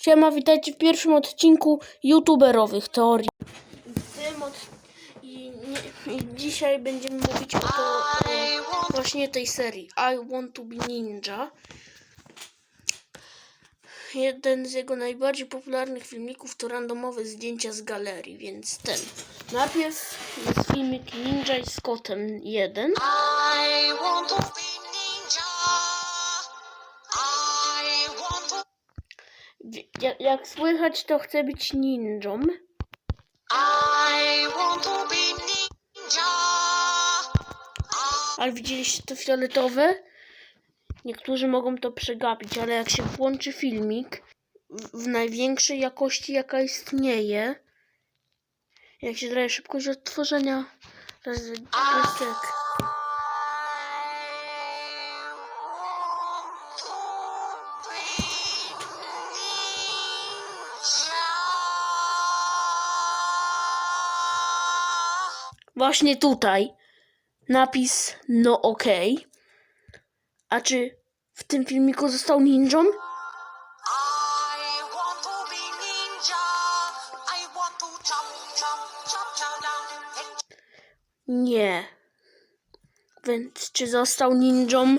Siema, witajcie w pierwszym odcinku youtuberowych teorii. W tym od... I, nie... I dzisiaj będziemy mówić o, to, o właśnie tej serii I Want to be Ninja. Jeden z jego najbardziej popularnych filmików to randomowe zdjęcia z galerii, więc ten. Najpierw jest filmik Ninja z kotem 1. I want to Jak, jak słychać, to chce być ninją. I want to be ninja. Ale widzieliście to fioletowe? Niektórzy mogą to przegapić, ale jak się włączy filmik w, w największej jakości, jaka istnieje, jak się daje szybkość odtworzenia, raz, raz tak. Właśnie tutaj napis no ok. A czy w tym filmiku został ninją? To to Nie. Więc czy został ninją,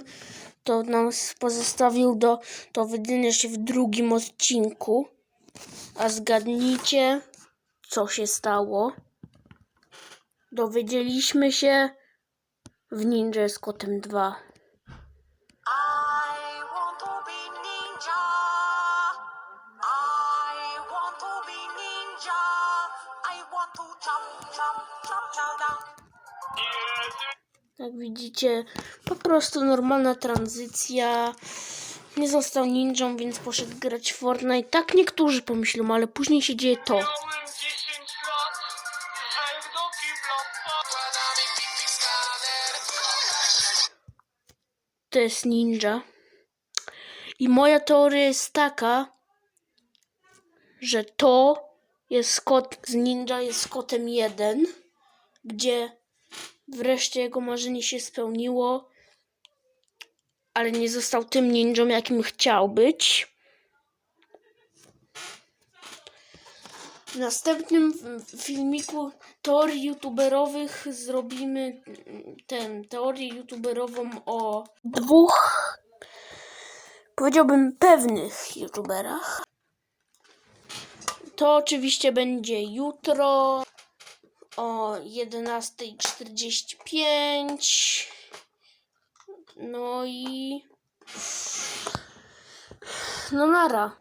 to nas pozostawił do dowiedzenia się w drugim odcinku. A zgadnijcie, co się stało. Dowiedzieliśmy się w Ninja z Kotem 2. I want to be ninja. I want to be ninja. I want to chop, chop, chop, chop down. Jak widzicie, po prostu normalna tranzycja. Nie został ninją, więc poszedł grać w Fortnite. Tak niektórzy pomyślą, ale później się dzieje to. To jest ninja. I moja teoria jest taka, że to jest kot z ninja, jest kotem jeden, gdzie wreszcie jego marzenie się spełniło, ale nie został tym ninją, jakim chciał być. W następnym filmiku teorii youtuberowych zrobimy mm, ten teorię youtuberową o dwóch powiedziałbym pewnych youtuberach. To oczywiście będzie jutro o 11.45. No i no nara.